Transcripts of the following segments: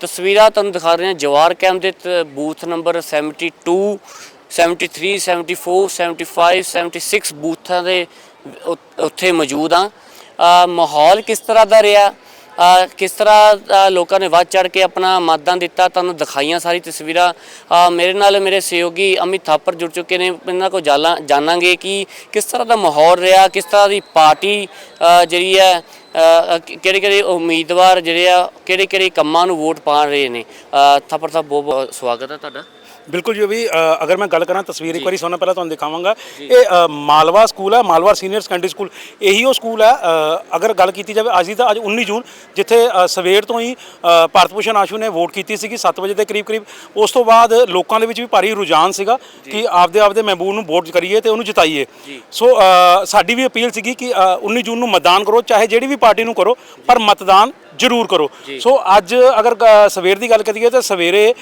ਤਸਵੀਰਾਂ ਤੁਹਾਨੂੰ ਦਿਖਾ ਰਹੇ ਹਾਂ। ਜਵਾਰ ਕੈਂਪ ਦੇ ਤ- ਬੂਥ ਨੰਬਰ 72 73 74 75 76 ਬੂਥਾਂ ਦੇ ਉੱਥੇ ਮੌਜੂਦ ਆ ਮਾਹੌਲ ਕਿਸ ਤਰ੍ਹਾਂ ਦਾ ਰਿਹਾ? ਕਿਸ ਤਰ੍ਹਾਂ ਲੋਕਾਂ ਨੇ ਵੱਧ ਚੜ ਕੇ ਆਪਣਾ ਮਤਦਾਨ ਦਿੱਤਾ? ਤੁਹਾਨੂੰ ਦਿਖਾਈਆਂ ਸਾਰੀ ਤਸਵੀਰਾਂ। ਮੇਰੇ ਨਾਲ ਮੇਰੇ ਸਹਿਯੋਗੀ ਅਮਿਤ ਥਾਪਰ ਜੁੜ ਚੁੱਕੇ ਨੇ। ਇਹਨਾਂ ਕੋ ਜਾਲਾਂ, ਜਾਣਾਂਗੇ ਕਿ ਕਿਸ ਤਰ੍ਹਾਂ ਦਾ ਮਾਹੌਲ ਰਿਹਾ, ਕਿਸ ਤਰ੍ਹਾਂ ਦੀ ਪਾਰਟੀ ਜਿਹੜੀ ਹੈ ਕਿਹੜੇ ਕਿਹੜੇ ਉਮੀਦਵਾਰ ਜਿਹੜੇ ਆ, ਕਿਹੜੇ ਕਿਹੜੇ ਕੰਮਾਂ ਨੂੰ ਵੋਟ ਪਾ ਰਹੇ ਨੇ? ਥੱਪੜ ਸਾਹਿਬ ਬਹੁਤ ਬਹੁਤ ਸਵਾਗਤ ਹੈ ਤੁਹਾਡਾ। ਬਿਲਕੁਲ ਜੀ ਵੀ ਅਗਰ ਮੈਂ ਗੱਲ ਕਰਾਂ ਤਸਵੀਰ ਇੱਕ ਵਾਰੀ ਸੋਨਾ ਪਹਿਲਾਂ ਤੁਹਾਨੂੰ ਦਿਖਾਵਾਂਗਾ। ਇਹ ਮਾਲਵਾ ਸਕੂਲ ਹੈ ਮਾਲਵਾ ਸੀਨੀਅਰ ਸੈਕੰਡਰੀ ਸਕੂਲ। ਇਹੀ ਉਹ ਸਕੂਲ ਹੈ ਅਗਰ ਗੱਲ ਕੀਤੀ ਜਾਵੇ ਅੱਜ ਦੀ ਤਾਂ ਅੱਜ 19 ਜੂਨ ਜਿੱਥੇ ਸਵੇਰ ਤੋਂ ਹੀ ਭਾਰਤ ਭੂਸ਼ਣ ਆਸ਼ੂ ਨੇ ਵੋਟ ਕੀਤੀ ਸੀਗੀ 7 ਵਜੇ ਦੇ ਕਰੀਬ ਕਰੀਬ ਉਸ ਤੋਂ ਬਾਅਦ ਲੋਕਾਂ ਦੇ ਵਿੱਚ ਵੀ ਭਾਰੀ ਰੁਝਾਨ ਸੀਗਾ ਕਿ ਆਪਦੇ ਆਪਦੇ ਮਹਿਬੂਬ ਨੂੰ ਵੋਟ ਕਰੀਏ ਤੇ ਉਹਨੂੰ ਜਿਤਾਈਏ। ਸੋ ਸਾਡੀ ਵੀ ਅਪੀਲ ਸੀਗੀ ਕਿ ਅ, 19 ਜੂਨ ਨੂੰ ਮਤਦਾਨ ਕਰੋ ਚਾਹੇ ਜਿਹੜੀ ਵੀ ਪਾਰਟੀ ਨੂੰ ਕਰੋ ਪਰ ਮਤਦਾਨ ਜ਼ਰੂਰ ਕਰੋ। ਸੋ ਅੱਜ ਅਗਰ ਸਵੇਰ ਦੀ ਗੱਲ ਕਰੀਏ ਤਾਂ ਸਵੇਰੇ